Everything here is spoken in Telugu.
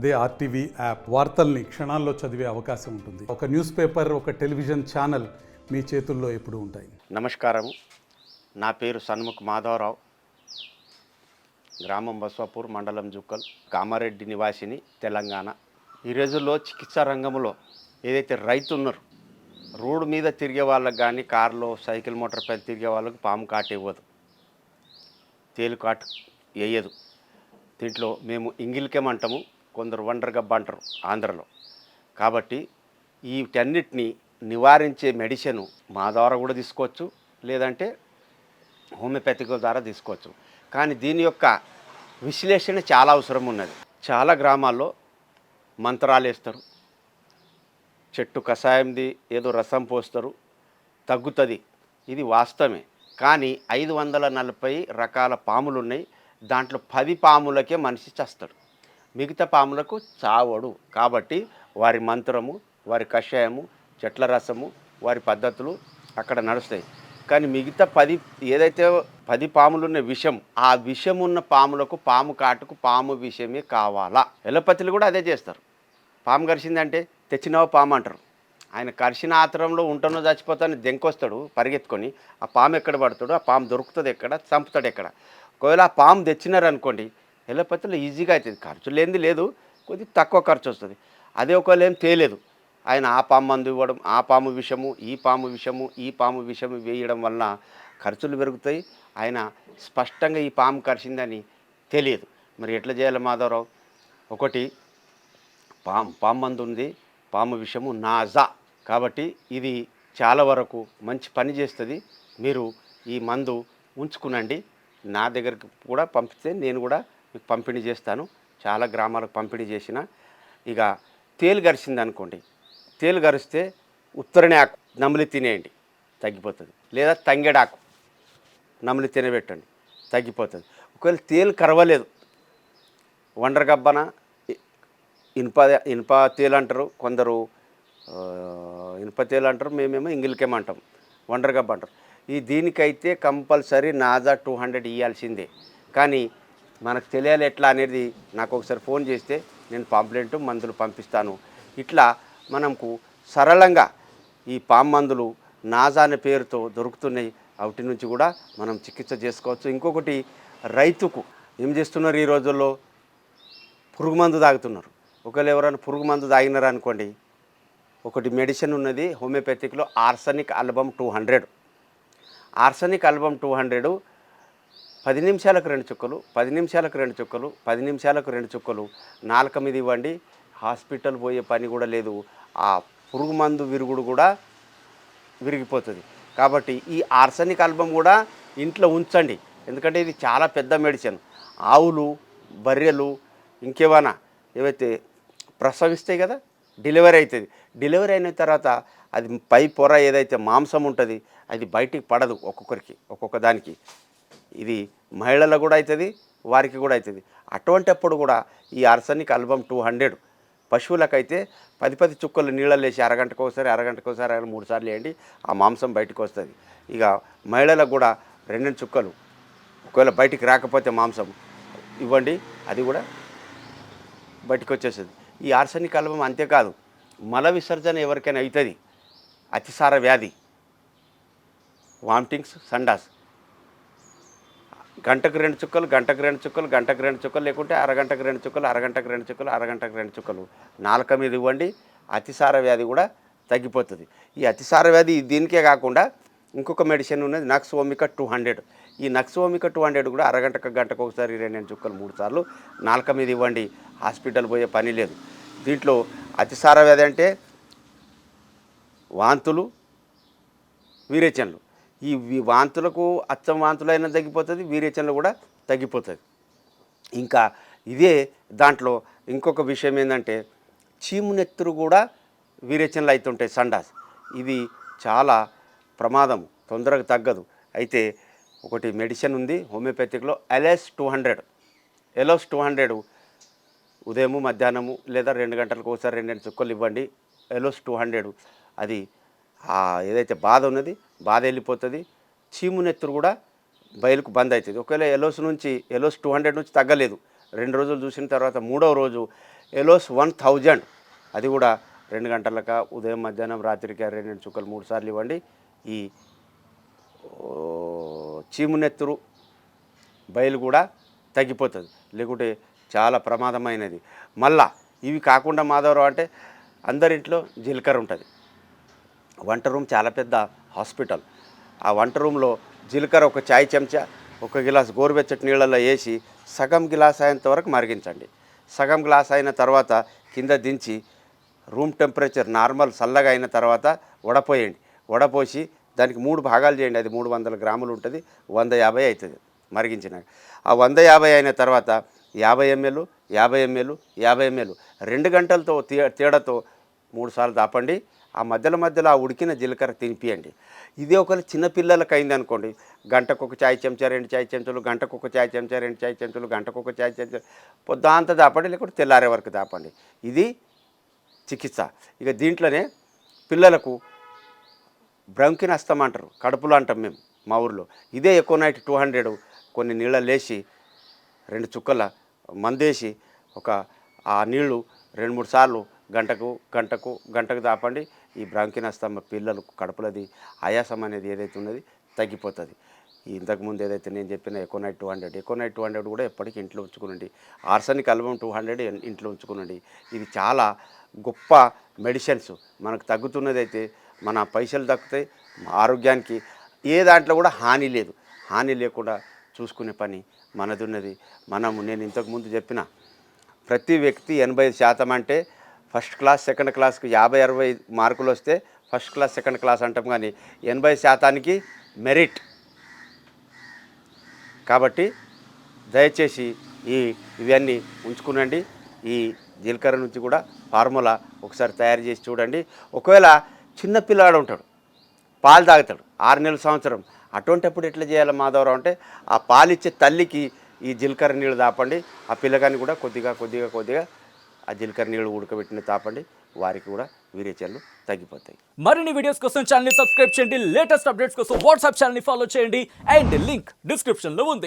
అదే ఆర్టీవీ యాప్ వార్తల్ని క్షణాల్లో చదివే అవకాశం ఉంటుంది. ఒక న్యూస్ పేపర్ ఒక టెలివిజన్ ఛానల్ మీ చేతుల్లో ఎప్పుడు ఉంటాయి. నమస్కారం. నా పేరు సన్ముఖ్ మాధవరావు. గ్రామం బస్వాపూర్ మండలం జుక్కల్ కామారెడ్డి నివాసిని తెలంగాణ. ఈ రోజుల్లో చికిత్సా రంగంలో ఏదైతే రైతు ఉన్నారు రోడ్డు మీద తిరిగే వాళ్ళకి కానీ కారులో సైకిల్ మోటార్ పైన తిరిగే వాళ్ళకి పాము కాటు ఇవ్వదు. తేలు కాటు వేయదు. దీంట్లో మేము ఇంగిలికేమంటాము కొందరు వండరగబ్బ అంటారు ఆంధ్రలో. కాబట్టి వీటన్నిటిని నివారించే మెడిసిన్ మా ద్వారా కూడా తీసుకోవచ్చు లేదంటే హోమియోపతిక్ ద్వారా తీసుకోవచ్చు. కానీ దీని యొక్క విశ్లేషణ చాలా అవసరం ఉన్నది. చాలా గ్రామాల్లో మంత్రాలు వేస్తారు. చెట్టు కషాయంది ఏదో రసం పోస్తారు. తగ్గుతుంది. ఇది వాస్తవమే. కానీ ఐదు వందల నలభై రకాల పాములు ఉన్నాయి దాంట్లో పది పాములకే మనిషి చేస్తాడు. మిగతా పాములకు చావడు. కాబట్టి వారి మంత్రము వారి కషాయము చెట్ల రసము వారి పద్ధతులు అక్కడ నడుస్తాయి. కానీ మిగతా పది ఏదైతే పది పాములున్న విషం ఆ విషం ఉన్న పాములకు పాము కాటుకు పాము విషయమే కావాలా? ఎలపతిలు కూడా అదే చేస్తారు. పాము కరిచిందంటే తెచ్చినవ పాము అంటారు. ఆయన కరిచిన ఆతరంలో ఉంటనో చచ్చిపోతాను దెంకొస్తాడు పరిగెత్తుకొని. ఆ పాము ఎక్కడ పడతాడు? ఆ పాము దొరుకుతుంది ఎక్కడ? చంపుతాడు ఎక్కడ? ఒకవేళ ఆ పాము తెచ్చినారనుకోండి ఎలపతిలో ఈజీగా అవుతుంది. ఖర్చు లేనిది లేదు కొద్దిగా తక్కువ ఖర్చు వస్తుంది. అదే ఒకవేళ ఏం తేలేదు ఆయన ఆ పాము మందు ఇవ్వడం ఆ పాము విషము ఈ పాము విషము ఈ పాము విషము వేయడం వలన ఖర్చులు పెరుగుతాయి. ఆయన స్పష్టంగా ఈ పాము కరిచిందని తెలియదు. మరి ఎట్లా చేయాలి మాధవరావు? ఒకటి పాము పాము మందు ఉంది పాము విషము నాజా. కాబట్టి ఇది చాలా వరకు మంచి పని చేస్తుంది. మీరు ఈ మందు ఉంచుకునండి. నా దగ్గరికి కూడా పంపితే నేను కూడా మీకు పంపిణీ చేస్తాను. చాలా గ్రామాలకు పంపిణీ చేసిన. ఇక తేలు గరిచింది అనుకోండి. తేలు గరిస్తే ఉత్తరనే ఆకు నమిలి తినేయండి. తగ్గిపోతుంది. లేదా తంగెడాకు నమిలి తినబెట్టండి. తగ్గిపోతుంది. ఒకవేళ తేలు కరవలేదు. వండరగబ్బన ఇనుప ఇనుప తేలు అంటారు. కొందరు ఇనుప తేలు అంటారు. మేమేమో ఇంగిలికేమంటాం వండరగబ్బ అంటారు. ఈ దీనికైతే కంపల్సరీ నాజా టూ హండ్రెడ్ ఇవ్వాల్సిందే కానీ మనకు తెలియాలి ఎట్లా అనేది నాకు ఒకసారి ఫోన్ చేస్తే నేను పాంప్లెంట్ మందులు పంపిస్తాను. ఇట్లా మనకు సరళంగా ఈ పామ్ మందులు నాజా అనే పేరుతో దొరుకుతున్నాయి. వాటి నుంచి కూడా మనం చికిత్స చేసుకోవచ్చు. ఇంకొకటి రైతుకు ఏం చేస్తున్నారు ఈ రోజుల్లో? పురుగు మందు తాగుతున్నారు. ఒకవేళ ఎవరైనా పురుగు మందు తాగినారు అనుకోండి ఒకటి మెడిసిన్ ఉన్నది హోమియోపతిక్లో arsenic album two hundred. Arsenic album two hundred పది నిమిషాలకు రెండు చుక్కలు పది నిమిషాలకు రెండు చుక్కలు పది నిమిషాలకు రెండు చుక్కలు నాలుక మీద ఇవ్వండి. హాస్పిటల్ పోయే పని కూడా లేదు. ఆ పురుగు మందు విరుగుడు కూడా విరిగిపోతుంది. కాబట్టి ఈ ఆర్సనిక్ ఆల్బం కూడా ఇంట్లో ఉంచండి. ఎందుకంటే ఇది చాలా పెద్ద మెడిసిన్. ఆవులు బర్రెలు ఇంకేమైనా ఏవైతే ప్రసవిస్తాయి కదా డెలివరీ అవుతుంది. డెలివరీ అయిన తర్వాత అది పై పొర ఏదైతే మాంసం ఉంటుంది అది బయటికి పడదు ఒక్కొక్కరికి ఒక్కొక్క దానికి. ఇది మహిళలకు కూడా అవుతుంది వారికి కూడా అవుతుంది అటువంటప్పుడు కూడా ఈ ఆర్సనిక్ అల్బమ్ టూ హండ్రెడ్ పశువులకైతే పది పది చుక్కలు నీళ్ళలో వేసి అరగంటకు ఒకసారి అరగంటకు ఒకసారి మూడు సార్లు వేయండి ఆ మాంసం బయటకు వస్తుంది. ఇక మహిళలకు కూడా రెండు చుక్కలు ఒకవేళ బయటికి రాకపోతే మాంసం ఇవ్వండి అది కూడా బయటకు వచ్చేస్తుంది. ఈ ఆర్సనిక్ ఆల్బమ్ అంతేకాదు మల విసర్జన ఎవరికైనా అవుతుంది అతిసార వ్యాధి వామిటింగ్స్ సండాస్. గంటకు రెండు చుక్కలు గంటకు రెండు చుక్కలు గంటకు రెండు చుక్కలు లేకుంటే అరగంటకు రెండు చుక్కలు అరగంటకు రెండు చుక్కలు అరగంటకు రెండు చుక్కలు. నాలుక మీద ఇవ్వండి అతిసార వ్యాధి కూడా తగ్గిపోతుంది. ఈ అతిసార వ్యాధి దీనికే కాకుండా ఇంకొక మెడిసిన్ ఉన్నది నక్స్ ఓమిక టూ హండ్రెడ్. ఈ నక్స్ ఓమిక టూ హండ్రెడ్ కూడా అరగంటకు గంటకు ఒకసారి రెండు చుక్కలు మూడు సార్లు నాలుక మీద ఇవ్వండి హాస్పిటల్ పోయే పని లేదు. దీంట్లో అతిసార వ్యాధి అంటే వాంతులు విరేచనలు. ఈ వాంతులకు అచ్చం వాంతులైనా తగ్గిపోతుంది వీరేచనలు కూడా తగ్గిపోతుంది. ఇంకా ఇదే దాంట్లో ఇంకొక విషయం ఏంటంటే చీమునెత్తురు కూడా వీరేచనలు అవుతుంటాయి సండాస్. ఇది చాలా ప్రమాదం తొందరగా తగ్గదు. అయితే ఒకటి మెడిసిన్ ఉంది హోమియోపతిక్లో aloes two hundred. Aloes two hundred ఉదయము మధ్యాహ్నము లేదా రెండు గంటలకు ఒకసారి రెండు రెండు చుక్కలు ఇవ్వండి. Aloes two hundred. అది ఏదైతే బాధ ఉన్నది బాధ వెళ్ళిపోతుంది చీము నెత్తురు కూడా బయలుకు బంద్ అవుతుంది ఒకవేళ ఎలోస్ నుంచి ఎలోస్ టూ హండ్రెడ్ నుంచి తగ్గలేదు. రెండు రోజులు చూసిన తర్వాత మూడవ రోజు ఎలోస్ వన్ థౌజండ్. అది కూడా రెండు గంటలక ఉదయం మధ్యాహ్నం రాత్రికి రెండు రెండు చుక్కలు మూడు సార్లు ఇవ్వండి. ఈ చీమునెత్తురు బయలు కూడా తగ్గిపోతుంది. లేకుంటే చాలా ప్రమాదమైనది. మళ్ళా ఇవి కాకుండా మాధవరావు అంటే అందరింట్లో జీలకర్ర ఉంటుంది. వంట రూమ్ చాలా పెద్ద హాస్పిటల్. ఆ వంట రూమ్లో జీలకర్ర ఒక చాయ్ చెంచా ఒక గిలాస్ గోరువెచ్చటి నీళ్ళల్లో వేసి సగం గిలాస్ అయ్యేంత వరకు మరిగించండి. సగం గ్లాస్ అయిన తర్వాత కింద దించి రూమ్ టెంపరేచర్ నార్మల్ చల్లగా అయిన తర్వాత వడపోయండి. వడపోసి దానికి మూడు భాగాలు చేయండి. అది మూడు వందల గ్రాములు ఉంటుంది వంద యాభై అవుతుంది మరిగించినాక. ఆ వంద యాభై అయిన తర్వాత యాభై ఎంఎల్ యాభై ఎంఎల్ యాభై ఎంఎల్ రెండు గంటలతో తే తేడాతో మూడు సార్లు దాపండి. ఆ మధ్యలో మధ్యలో ఆ ఉడికిన జీలకర్ర తినిపియండి. ఇదే ఒకవేళ చిన్నపిల్లలకి అయింది అనుకోండి. గంటకు ఒక చాయ్ చెంచా రెండు చాయ్ చెంచాలు గంటకు ఒక చాయ్ చెంచా రెండు చాయ్ చెంచాలు గంటకు ఒక చాయ్ చెంచా పొద్దాంత దాపండి లేకుంటే తెల్లారే వరకు దాపండి. ఇది చికిత్స. ఇక దీంట్లోనే పిల్లలకు బ్రంకిన్ అస్తం అంటారు. కడుపులు అంటాం మేము మా ఊర్లో. ఇదే ఎక్కువ నైట్ టూ హండ్రెడ్ కొన్ని నీళ్ళ లేచి రెండు చుక్కల మందేసి ఒక ఆ నీళ్ళు రెండు మూడు సార్లు గంటకు గంటకు గంటకు దాపండి. ఈ బ్రాంకినస్తమ పిల్లలకు కడుపులది ఆయాసం అనేది ఏదైతే ఉన్నది తగ్గిపోతుంది. ఇంతకుముందు ఏదైతే నేను చెప్పిన aconite two hundred aconite two hundred కూడా ఎప్పటికీ ఇంట్లో ఉంచుకునండి. ఆర్సనిక్ అల్బమ్ టూ హండ్రెడ్ ఇంట్లో ఉంచుకునండి. ఇది చాలా గొప్ప మెడిసిన్స్ మనకు తగ్గుతున్నది అయితే మన పైసలు తగ్గుతాయి ఆరోగ్యానికి ఏ దాంట్లో కూడా హాని లేదు. హాని లేకుండా చూసుకునే పని మనది ఉన్నది. మనము నేను ఇంతకుముందు చెప్పిన ప్రతి వ్యక్తి ఎనభై శాతం అంటే ఫస్ట్ క్లాస్ సెకండ్ క్లాస్కి యాభై అరవై మార్కులు వస్తే ఫస్ట్ క్లాస్ సెకండ్ క్లాస్ అంటాం కానీ ఎనభై శాతానికి మెరిట్. కాబట్టి దయచేసి ఈ ఇవన్నీ ఉంచుకునండి. ఈ జీలకర్ర నుంచి కూడా ఫార్ములా ఒకసారి తయారు చేసి చూడండి. ఒకవేళ చిన్న పిల్లాడు ఉంటాడు పాలు తాగుతాడు ఆరు నెలల సంవత్సరం అటువంటిప్పుడు ఎట్లా చేయాలి మాధవరావు అంటే ఆ పాలిచ్చే తల్లికి ఈ జీలకర్ర నీళ్ళు దాపండి ఆ పిల్లగాని కూడా కొద్దిగా కొద్దిగా కొద్దిగా ఆ జీలకర్ర నీళ్ళు ఉడకబెట్టిన తాపండి. వారికి కూడా వీరేచర్లు తగ్గిపోతాయి. మరిన్ని వీడియోస్ కోసం ఛానల్ సబ్స్క్రైబ్ చేయండి. లేటెస్ట్ అప్డేట్స్ కోసం వాట్సాప్ ఛానల్ని ఫాలో చేయండి. అండ్ లింక్ డిస్క్రిప్షన్లో ఉంది.